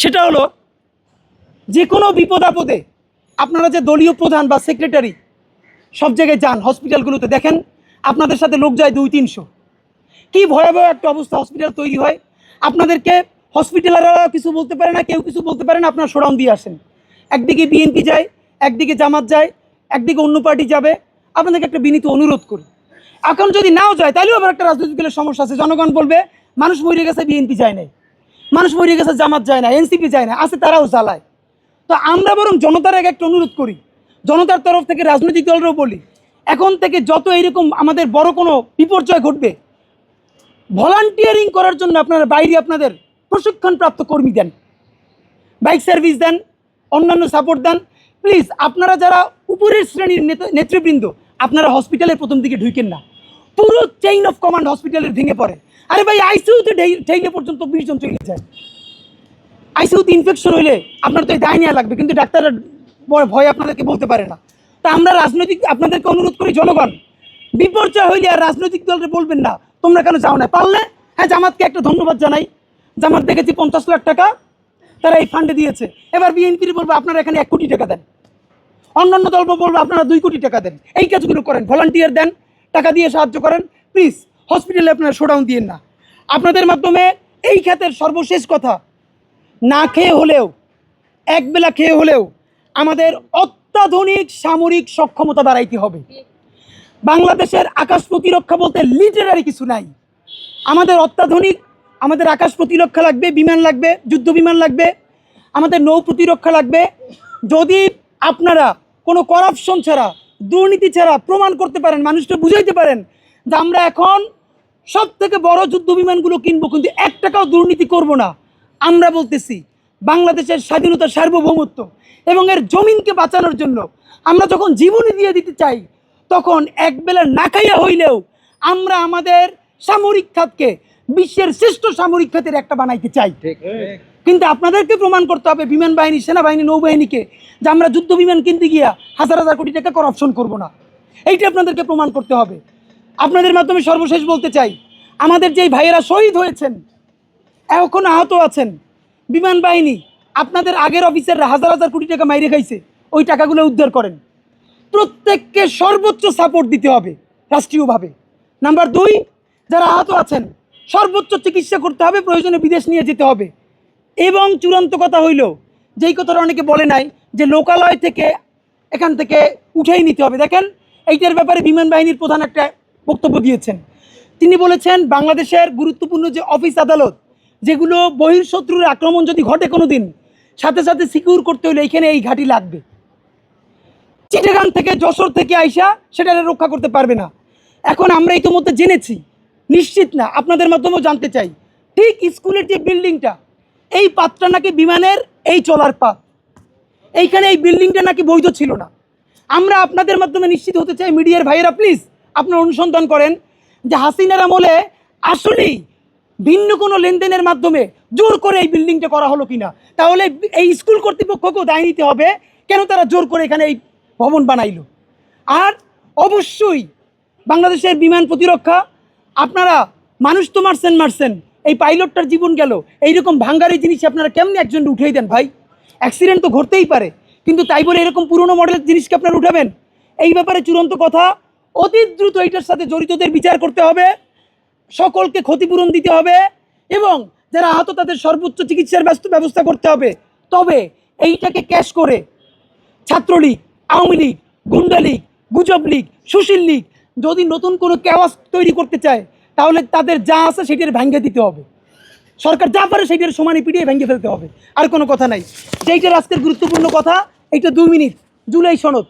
সেটা হলো যে কোনো বিপদ আপদে আপনারা যে দলীয় প্রধান বা সেক্রেটারি সব জায়গায় যান হসপিটালগুলোতে দেখেন আপনাদের সাথে লোক যায় দুই, তিনশো। কি ভয়াবহ একটা অবস্থা হসপিটাল তৈরি হয়। আপনাদেরকে হসপিটালেরা কিছু বলতে পারে না, কেউ কিছু বলতে পারে না, আপনারা সরাউন দিয়ে আসেন। একদিকে বিএনপি যায়, একদিকে জামাত যায়, একদিকে অন্য পার্টি যাবে। আপনাদেরকে একটা বিনীত অনুরোধ করি। এখন যদি নাও যায়, তাহলেও আবার একটা রাজনৈতিক দলের সমস্যা আছে। জনগণ বলবে, মানুষ মরে গেছে বিএনপি যায় নাই। মানুষ মরে গেছে, জামাত যায় না, এনসিপি যায় না, আছে তারাও চালায় তো আমরা বরং জনতার আগে একটা অনুরোধ করি, জনতার তরফ থেকে রাজনৈতিক দলরাও বলি, এখন থেকে যত এইরকম আমাদের বড় কোনো বিপর্যয় ঘটবে, ভলান্টিয়ারিং করার জন্য আপনারা বাইরে আপনাদের প্রশিক্ষণপ্রাপ্ত কর্মী দেন, বাইক সার্ভিস দেন, অন্যান্য সাপোর্ট দেন। প্লিজ, আপনারা যারা উপরের শ্রেণির নেতা- নেতৃবৃন্দ, আপনারা হসপিটালের প্রথম দিকে ঢুকেন না। পুরো চেইন অফ কমান্ড হসপিটালের ভেঙে পড়ে। আরে ভাই আইসিউতে ঠেইলে পর্যন্ত বিশ জন চলে যায়। আইসিউতে ইনফেকশন হইলে আপনার তো দায় নেওয়া লাগবে, কিন্তু ডাক্তাররা ভয় আপনাদেরকে বলতে পারে না। তা আমরা রাজনৈতিক আপনাদেরকে অনুরোধ করি, জনগণ, বিপর্যয় হইলে আর রাজনৈতিক দলকে বলবেন না। তোমরা কেন যাও না? পারলে? হ্যাঁ জামাতকে একটা ধন্যবাদ জানাই। জামাত দেখেছি পঞ্চাশ লাখ টাকা তারা এই ফান্ডে দিয়েছে। এবার বিএনপির বলব, আপনারা এখানে এক কোটি টাকা দেন। অন্যান্য দল বলব, আপনারা দুই কোটি টাকা দেন। এই কাজগুলো করেন ভলান্টিয়ার দেন। টাকা দিয়ে সাহায্য করেন প্লিজ হসপিটালে আপনারা শোডাউন দিয়েন না। আপনাদের মাধ্যমে এই খাতের সর্বশেষ কথা, না খেয়ে হলেও একবেলা খেয়ে হলেও আমাদের অত্যাধুনিক সামরিক সক্ষমতা বাড়াইতে হবে। বাংলাদেশের আকাশ প্রতিরক্ষা বলতে লিটারারি কিছু নাই। আমাদের অত্যাধুনিক, আমাদের আকাশ প্রতিরক্ষা লাগবে, বিমান লাগবে, যুদ্ধ বিমান লাগবে, আমাদের নৌ প্রতিরক্ষা লাগবে। যদি আপনারা কোনো করাপশন ছাড়া দুর্নীতি ছাড়া প্রমাণ করতে পারেন মানুষকে বুঝাইতে পারেন যে আমরা এখন সব থেকে বড় যুদ্ধ বিমানগুলো কিনবো, কিন্তু এক টাকাও দুর্নীতি করব না। আমরা বলতেছি, বাংলাদেশের স্বাধীনতা সার্বভৌমত্ব এবং এর জমিনকে বাঁচানোর জন্য আমরা যখন জীবনী দিয়ে দিতে চাই, তখন একবেলা না খাইয়া হইলেও আমরা আমাদের সামরিক খাতকে বিশ্বের শ্রেষ্ঠ সামরিক খাতের একটা বানাইতে চাই। কিন্তু আপনাদেরকে প্রমাণ করতে হবে বিমান বাহিনী, সেনাবাহিনী, নৌবাহিনীকে যে আমরা যুদ্ধ বিমান কিনতে গিয়া হাজার হাজার কোটি টাকা করাপশন করব না। এইটা আপনাদেরকে প্রমাণ করতে হবে। আপনাদের মাধ্যমে সর্বশেষ বলতে চাই, আমাদের যেই ভাইয়েরা শহীদ হয়েছেন, এখন আহত আছেন, বিমান বাহিনী আপনাদের আগের অফিসাররা হাজার হাজার কোটি টাকা মাইরে খাইছে, ওই টাকাগুলো উদ্ধার করেন। প্রত্যেককে সর্বোচ্চ সাপোর্ট দিতে হবে রাষ্ট্রীয়ভাবে। নাম্বার দুই, যারা আহত আছেন, সর্বোচ্চ চিকিৎসা করতে হবে, প্রয়োজনে বিদেশ নিয়ে যেতে হবে। এবং চূড়ান্ত কথা হইল, যেই কথাটা অনেকে বলে নাই, যে লোকালয় থেকে এখান থেকে উঠেই নিতে হবে। দেখেন, এইটার ব্যাপারে বিমান বাহিনীর প্রধান একটা বক্তব্য দিয়েছেন। তিনি বলেছেন, বাংলাদেশের গুরুত্বপূর্ণ যে অফিস আদালত, যেগুলো বহির্শত্রুর আক্রমণ যদি ঘটে কোনো দিন সাথে সাথে সিকিউর করতে হলে এইখানে এই ঘাঁটি লাগবে। চিটাগাং থেকে যশোর থেকে আইসা সেটা রক্ষা করতে পারবে না। এখন আমরা ইতিমধ্যে জেনেছি, নিশ্চিত না, আপনাদের মাধ্যমেও জানতে চাই। ঠিক স্কুলের যে বিল্ডিংটা এই পাতটা নাকি বিমানের, এই চলার পাত। এইখানে এই বিল্ডিংটা নাকি বৈধ ছিল না। আমরা আপনাদের মাধ্যমে নিশ্চিত হতে চাই, মিডিয়ার ভাইয়েরা প্লিজ আপনারা অনুসন্ধান করেন যে হাসিনার আমলে আসলেই ভিন্ন কোনো লেনদেনের মাধ্যমে জোর করে এই বিল্ডিংটা করা হলো কিনা। তাহলে এই স্কুল কর্তৃপক্ষকেও দায় নিতে হবে কেন তারা জোর করে এখানে এই ভবন বানাইল। আর অবশ্যই বাংলাদেশের বিমান প্রতিরক্ষা, আপনারা মানুষ তো মারছেন মারছেন। এই পাইলটটার জীবন গেল। এইরকম ভাঙ্গারি জিনিস আপনারা কেমনি একজন উঠেই দেন ভাই? অ্যাক্সিডেন্ট তো ঘটতেই পারে, কিন্তু তাই বলে এরকম পুরনো মডেলের জিনিসকে আপনারা উঠাবেন? এই ব্যাপারে চূড়ান্ত কথা, অতি দ্রুত এইটার সাথে জড়িতদের বিচার করতে হবে, সকলকে ক্ষতিপূরণ দিতে হবে, এবং যারা আহত তাদের সর্বোচ্চ চিকিৎসার ব্যস্ত ব্যবস্থা করতে হবে। তবে এইটাকে ক্যাশ করে ছাত্রলীগ, আওয়ামী লীগ, গুন্ডা লীগ, গুজব লীগ, সুশীল লীগ, যদি নতুন কোনো কেওয়াস তৈরি করতে চায় তাহলে তাদের যা আছে সেটির ভেঙে দিতে হবে। সরকার যা পারে সেটির সমানে পিটিয়ে ভেঙে ফেলতে হবে। আর কোনো কথা নাই। যেইটার আজকের গুরুত্বপূর্ণ কথা, এইটা দুই মিনিট, জুলাই সনদ।